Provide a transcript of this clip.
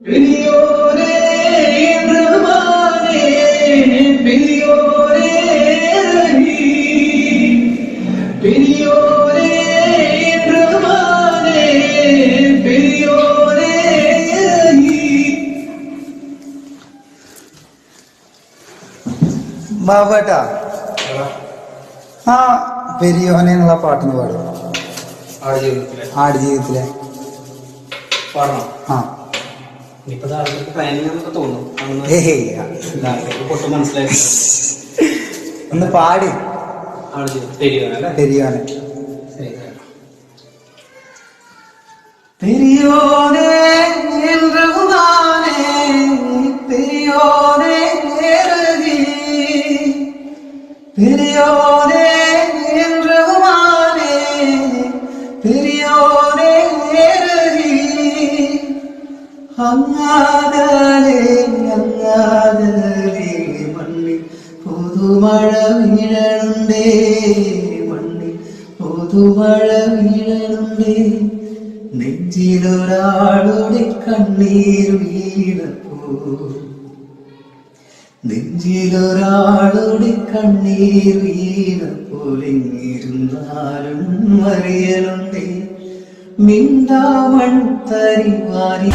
പിരിയോരേ ബ്രഹ്മാനേ പിരിയോരേ റഹീ പിരിയോരേ ബ്രഹ്മാനേ പിരിയോരേ റഹീ മാവട്ടാ ആ പെരിയോനെ എന്നുള്ള പാട്ടിന് പാടുക ആടുജീവിതത്തിലെ. ആടുജീവിതത്തിലെ. പാടണം? ആ. ഒന്ന് പാടി. തെരിയോനെ തെരിയോനെ പെരിയോനെ. അങ്ങാതലേ അങ്ങാതലേ മണ്ണിൽ പുതുമഴ വീഴണുണ്ടേ മണ്ണിൽ പുതുമഴ വീഴണുണ്ടേ. നെഞ്ചിലൊരാളുടെ കണ്ണീർ വീണപ്പോ. നെഞ്ചിലൊരാളുടെ കണ്ണീർ വീണപ്പോലെങ്ങിരുന്നാലും അറിയലുണ്ടേ മിണ്ടാമൺ തരിവാരി